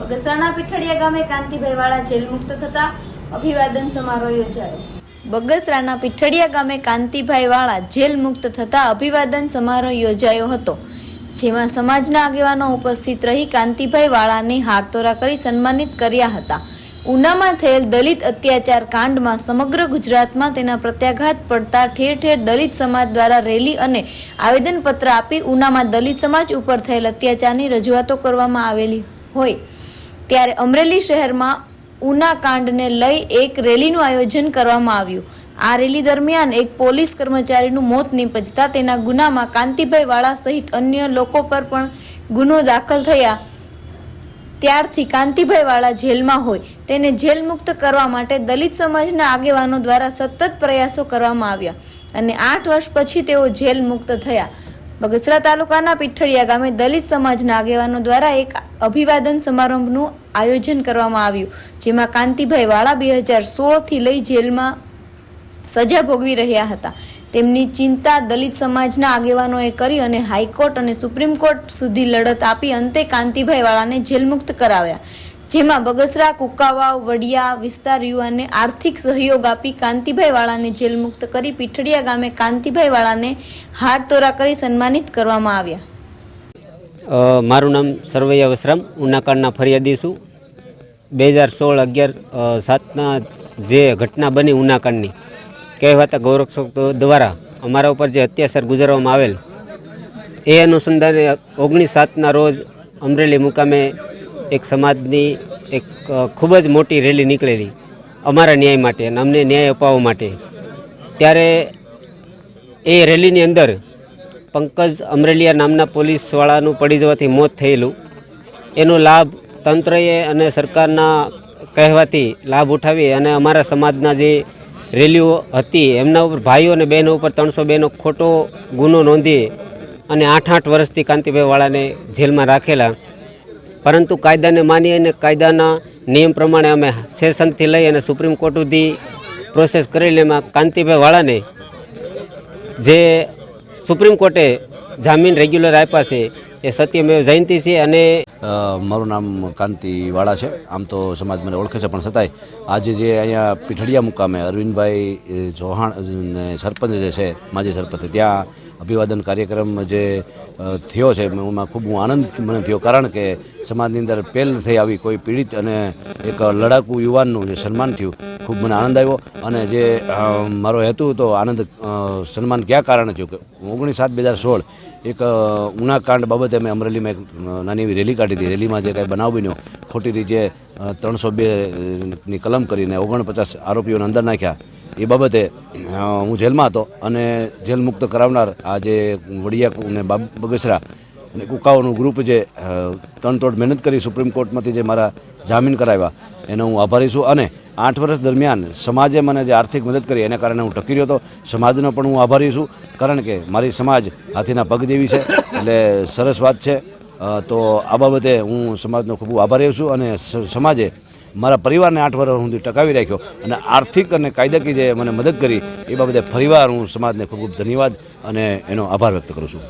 બગસરાના પીઠડિયા ગામે કાંતિભાઈ વાળા જેલ મુક્ત થતા અભિવાદન સમારોહ યોજાયો. બગસરાના પીઠડિયા ગામે કાંતિભાઈ વાળા જેલ મુક્ત થતા અભિવાદન સમારોહ યોજાયો હતો, જેમાં સમાજના આગેવાનો ઉપસ્થિત રહી કાંતિભાઈ વાળાને હારતોરા કરી સન્માનિત કર્યા હતા. ઉનામાં થયેલ દલિત અત્યાચાર કાંડમાં સમગ્ર ગુજરાતમાં તેના પ્રત્યાઘાત પડતા ઠેર ઠેર દલિત સમાજ દ્વારા રેલી અને આવેદનપત્ર આપી ઉનામાં દલિત સમાજ ઉપર થયેલ અત્યાચારની રજૂઆતો કરવામાં આવેલી હોય. ત્યારે અમરેલી શહેરમાં ઉના કાંડને લઈ એક રેલીનું આયોજન કરવામાં આવ્યું. આ રેલી દરમિયાન એક પોલીસ કર્મચારીનું મોત નીપજતા તેના ગુનામાં કાંતિભાઈ વાળા સહિત અન્ય લોકો પર પણ ગુનો દાખલ થયા. ત્યારથી કાંતિભાઈ વાળા જેલમાં હોય. તેને જેલ મુક્ત કરવા માટે દલિત સમાજના આગેવાનો દ્વારા સતત પ્રયાસો કરવામાં આવ્યા અને આઠ વર્ષ પછી તેઓ જેલ મુક્ત થયા. બગસરા તાલુકાના પીઠળિયા ગામે દલિત સમાજના આગેવાનો દ્વારા એક અભિવાદન સમારંભનું આયોજન કરવામાં આવ્યું, જેમાં કાંતિભાઈ વાળા બે હજાર સોળથી લઈ જેલમાં સજા ભોગવી રહ્યા હતા. તેમની ચિંતા દલિત સમાજના આગેવાનોએ કરી અને હાઈકોર્ટ અને સુપ્રીમ કોર્ટ સુધી લડત આપી અંતે કાંતિભાઈ વાળાને જેલમુક્ત કરાવ્યા. જેમાં બગસરા, કુકાવાવ, વડિયા વિસ્તાર યુવાને આર્થિક સહયોગ આપી કાંતિભાઈ વાળાને જેલમુક્ત કરી પીઠડિયા ગામે કાંતિભાઈ વાળાને હારતોરા કરી સન્માનિત કરવામાં આવ્યા. મારું નામ સરવૈયા વસરામ ઉનાકાળના ફરિયાદી છું. બે હજાર સોળ અગિયાર સાતના જે ઘટના બની ઉનાકાળની કહેવાતા ગૌરક્ષક દ્વારા અમારા ઉપર જે અત્યાચાર ગુજારવામાં આવેલ, એ અનુસંધાને ઓગણીસ સાતના રોજ અમરેલી મુકામે એક સમાજની એક ખૂબ જ મોટી રેલી નીકળેલી, અમારા ન્યાય માટે અને અમને ન્યાય અપાવવા માટે. ત્યારે એ રેલીની અંદર પંકજ અમરેલિયા નામના પોલીસવાળાનું પડી જવાથી મોત થયેલું. એનો લાભ તંત્રએ અને સરકારના કહેવાથી લાભ ઉઠાવી અને અમારા સમાજના જે રેલીઓ હતી, એમના ઉપર ભાઈઓ અને બહેનો ઉપર ત્રણસો બેનો ખોટો ગુનો નોંધી અને આઠ આઠ વર્ષથી કાંતિભાઈ વાળાને જેલમાં રાખેલા. પરંતુ કાયદાને માની અને કાયદાના નિયમ પ્રમાણે અમે સેશનથી લઈ અને સુપ્રીમ કોર્ટ સુધી પ્રોસેસ કરેલી, એમાં કાંતિભાઈ વાળાને જે સુપ્રીમ કોર્ટે જામીન રેગ્યુલર આપ્યા છે. એ સત્યમેવ જયંતિ છે અને મારું નામ કાંતિવાળા છે. આમ તો સમાજ મને ઓળખે છે, પણ છતાંય આજે જે અહીંયા પીઠડિયા મુકામે અરવિંદભાઈ ચૌહાણ સરપંચ જે છે, માજી સરપંચ, ત્યાં અભિવાદન કાર્યક્રમ જે થયો છે, એમાં ખૂબ આનંદ મને થયો. કારણ કે સમાજની અંદર પહેલ થઈ આવી કોઈ પીડિત અને એક લડાકુ યુવાનનું જે સન્માન થયું ખૂબ મને આનંદ આવ્યો. અને જે મારો હેતુ હતો આનંદ સન્માન કયા કારણે થયું કે ઓગણીસ સાત બે હજાર સોળ એક ઉનાકાંડ બાબતે અમે અમરેલીમાં એક નાની એવી રેલી કાઢી હતી. રેલીમાં જે કાંઈ બનાવ બન્યો, ખોટી રીતે ત્રણસો બેની કલમ કરીને ઓગણપચાસ આરોપીઓને અંદર નાખ્યા. એ બાબતે હું જેલમાં હતો અને જેલ મુક્ત કરાવનાર આ જે વડિયા અને બાબ- બગસરા અને કુકાઓનું ગ્રુપ જે તણતોડ મહેનત કરી સુપ્રીમ કોર્ટમાંથી જે મારા જામીન કરાવ્યા, એનો હું આભારી છું. અને આઠ વર્ષ દરમિયાન સમાજે મને જે આર્થિક મદદ કરી, એને કારણે હું ટકી રહ્યો હતો. સમાજનો પણ હું આભારી છું. કારણ કે મારી સમાજ હાથીના પગ જેવી છે. એટલે સરસ વાત છે. તો આ બાબતે હું સમાજનો ખૂબ આભારી છું અને સમાજે મારા પરિવારને આઠ વર્ષ સુધી ટકાવી રાખ્યો અને આર્થિક અને કાયદાકીય જે મને મદદ કરી, એ બાબતે ફરીવાર હું સમાજને ખૂબ ખૂબ ધન્યવાદ અને એનો આભાર વ્યક્ત કરું છું.